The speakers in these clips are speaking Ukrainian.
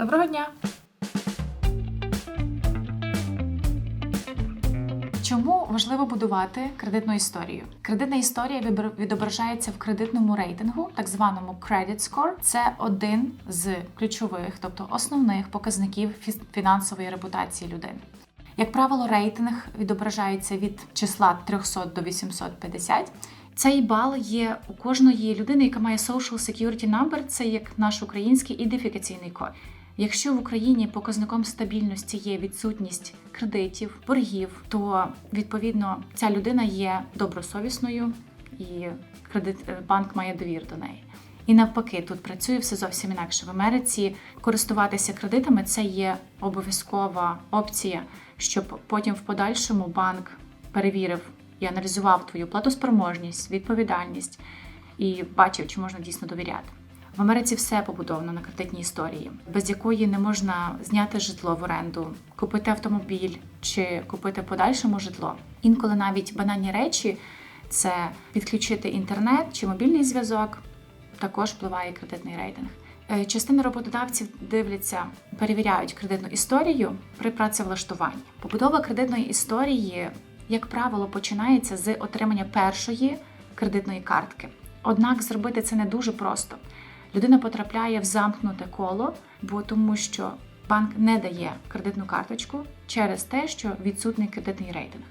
Доброго дня! Чому важливо будувати кредитну історію? Кредитна історія відображається в кредитному рейтингу, так званому credit score. Це один з ключових, тобто основних показників фінансової репутації людини. Як правило, рейтинг відображається від числа 300 до 850. Цей бал є у кожної людини, яка має Social Security Number, це як наш український ідентифікаційний код. Якщо в Україні показником стабільності є відсутність кредитів, боргів, то відповідно ця людина є добросовісною і кредит е, банк має довір до неї. І навпаки, тут працює все зовсім інакше. В Америці користуватися кредитами це є обов'язкова опція, щоб потім в подальшому банк перевірив і аналізував твою платоспроможність, відповідальність і бачив, чи можна дійсно довіряти. В Америці все побудовано на кредитній історії, без якої не можна зняти житло в оренду, купити автомобіль чи купити подальшому житло. Інколи навіть банальні речі це підключити інтернет чи мобільний зв'язок, також впливає кредитний рейтинг. Е, Частина роботодавців дивляться, перевіряють кредитну історію при працевлаштуванні. Побудова кредитної історії, як правило, починається з отримання першої кредитної картки. Однак зробити це не дуже просто. Людина потрапляє в замкнуте коло, бо тому що банк не дає кредитну карточку через те, що відсутний кредитний рейтинг.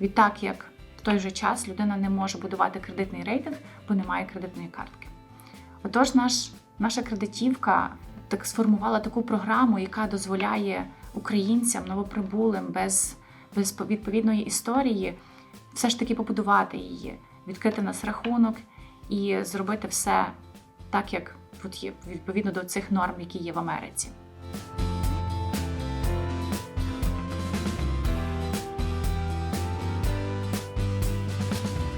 Відтак, як в той же час людина не може будувати кредитний рейтинг, бо немає кредитної картки. Отож, наш, наша кредитівка так сформувала таку програму, яка дозволяє українцям, новоприбулим, без, без відповідної історії, все ж таки побудувати її, відкрити нас рахунок і зробити все так, як відповідно до цих норм, які є в Америці.